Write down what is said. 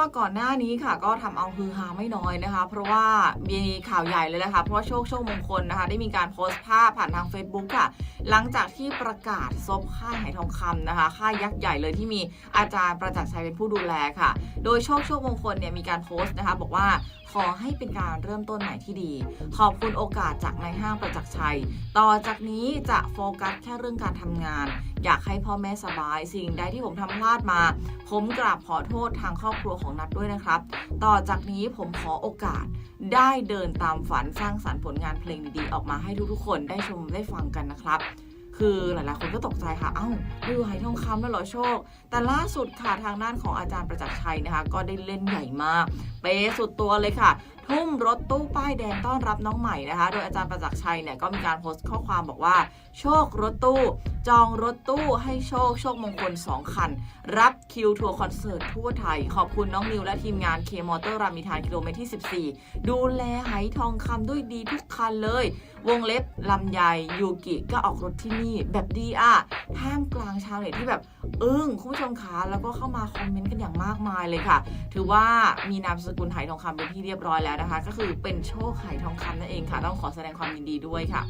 ว่าก่อนหน้านี้ค่ะ ก็ทำเอาฮือฮาไม่น้อยนะคะ เพราะว่ามีข่าวใหญ่เลยแหละค่ะเพราะโชคโชคมงคลนะคะ ได้มีการโพสต์ภาพผ่านทาง Facebook ค่ะหลังจากที่ประกาศซบค่ายไหทองคำนะคะ ค่ายยักษ์ใหญ่เลยที่มีอาจารย์ประจักษ์ชัยเป็นผู้ดูแลค่ะ โดยโชคโชคมงคลเนี่ยมีการโพสต์นะคะบอกว่าขอให้เป็นการเริ่มต้นใหม่ที่ดี ขอบคุณโอกาสจากนายห้างประจักษ์ชัย ต่อจากนี้จะโฟกัสแค่เรื่องการทำงาน อยากให้พ่อแม่สบาย สิ่งใดที่ผมทำพลาดมา ผมกราบขอโทษทางครอบครัวของนัดด้วยนะครับ ต่อจากนี้ผมขอโอกาสได้เดินตามฝันสร้างสรรค์ผลงานเพลงดีๆ ออกมาให้ทุกๆคนได้ชมได้ฟังกันนะครับ คือหลายๆ คนก็ตกใจค่ะ เอ้าดูไหทองคำแล้วเหรอโชค แต่ล่าสุดค่ะทางด้านของอาจารย์ประจักษ์ชัยนะคะ ก็ได้เล่นใหญ่มาก เปสุดตัวเลยค่ะ ทุ่มรถตู้ป้ายแดงต้อนรับน้องใหม่นะคะ โดยอาจารย์ประจักษ์ชัยเนี่ยก็มีการโพสต์ข้อความบอกว่า โชครถตู้ จองรถตู้ให้โชคโชคมงคล 2 คัน รับคิวทัวร์คอนเสิร์ตทั่วไทย ขอบคุณน้องนิวและทีมงานเคมอเตอร์รามิทานกิโลเมตรที่ 14 ดูแลไหทองคำด้วยดีทุกคันเลย วงเล็บลำไยยูกิก็ออกรถที่นี่แบบดีอะ ท่ามกลางชาวเน็ตที่แบบอึ้งคุณผู้ชมคะแล้วก็เข้ามาคอมเมนต์กันอย่างมากมายเลยค่ะ ถือว่ามีนามสกุลไหทองคำเป็นที่เรียบร้อยแล้วนะคะ ก็คือเป็นโชคไหทองคำนั่นเองค่ะ ต้องขอแสดงความยินดีด้วยค่ะ